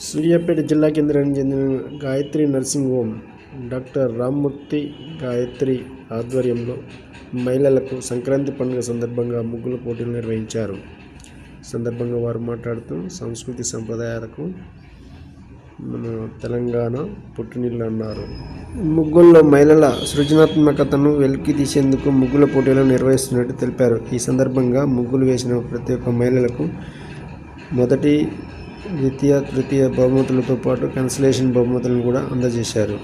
సూర్యాపేట జిల్లా కేంద్రానికి చెందిన Gayatri nursing home doctor Rammurthy Gayatri ఆధ్వర్యంలో మహిళలకు సంక్రాంతి పండుగ సందర్భంగా ముగ్గుల పోటీలు నిర్వహించారు. సందర్భంగా వారు మాట్లాడుతూ సంస్కృతి సంప్రదాయాలకు మన తెలంగాణ పుట్టినీళ్ళు అన్నారు. ముగ్గుల్లో మహిళల సృజనాత్మకతను వెలికి తీసేందుకు ముగ్గుల పోటీలు నిర్వహిస్తున్నట్టు తెలిపారు. ఈ సందర్భంగా ముగ్గులు వేసిన ప్రతి ఒక్క మహిళలకు మొదటి ద్వితీయ తృతీయ బహుమతులతో పాటు కన్సలేషన్ బహుమతులను కూడా అందజేశారు.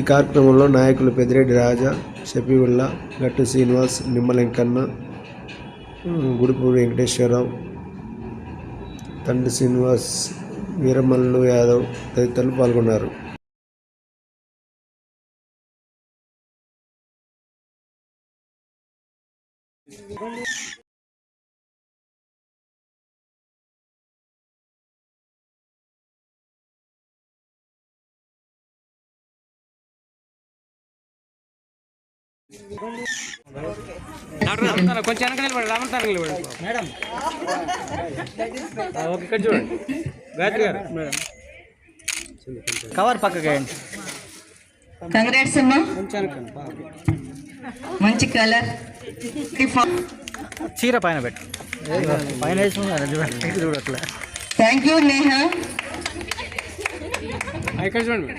ఈ కార్యక్రమంలో నాయకులు పెద్దిరెడ్డి రాజా షఫీవుల్లా గట్టు శ్రీనివాస్ నిమ్మలెంకన్న గుడిపూడి వెంకటేశ్వరరావు తండ్రి శ్రీనివాస్ వీరమల్లు యాదవ్ తదితరులు పాల్గొన్నారు. కొంచెం వెనక నిలబడి రామంతారా నిలబడి. మేడం. ఓకే ఇక్కడ చూడండి. గాయత్రి గారు మేడం. కవర్ పక్కకి వేయండి. కంగ్రాట్స్ అమ్మా మంచి కలర్. చీర పైన పెట్టు. పైన చూడట్లే థ్యాంక్ యూ నేహా. ఇక్కడ చూడండి.